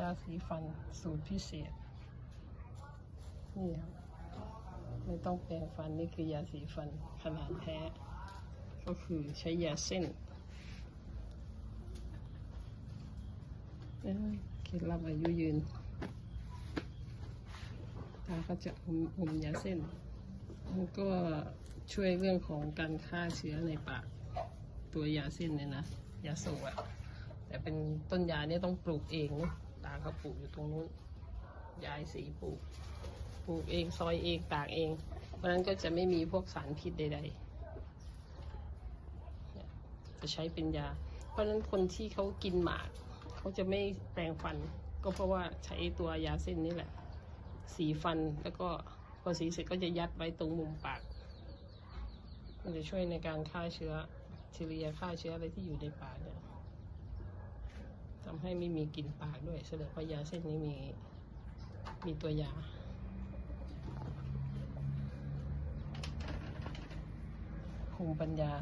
ยาสีฟันสูตรพิเศษ นี่ครับไม่ต้องแปรงฟันนี่คือยาสีฟันขนาดแท้ ก็คือใช้ยาเส้นเอ้ยเคล็ดลับอายุยืนตาก็จะอมอมยาเส้นมันก็ช่วยเรื่องของการฆ่าเชื้อในปาก ตัวยาเส้นเนี่ยนะ ยาสูบอะแต่เป็นต้นยาเนี่ยต้องปลูกเองนะ เขาปลูกอยู่ตรงนู้นยายสีปลูก ปลูกเองซอยเองตากเอง เพราะนั้นก็จะไม่มีพวกสารพิษใดๆ จะใช้เป็นยา เพราะนั้นคนที่เขากินหมาก เขาจะไม่แปรงฟัน ก็เพราะว่าใช้ตัวยาเส้นนี่แหละ สีฟันแล้วก็พอสีเสร็จก็จะยัดไว้ตรงมุมปาก มันจะช่วยในการฆ่าเชื้อแบคทีเรียฆ่าเชื้ออะไรที่อยู่ในปากเนี่ย ทำให้ไม่มีกลิ่นปากด้วยแสดงว่ายาเส้นนี้มีมีตัวยาภูมิปัญญา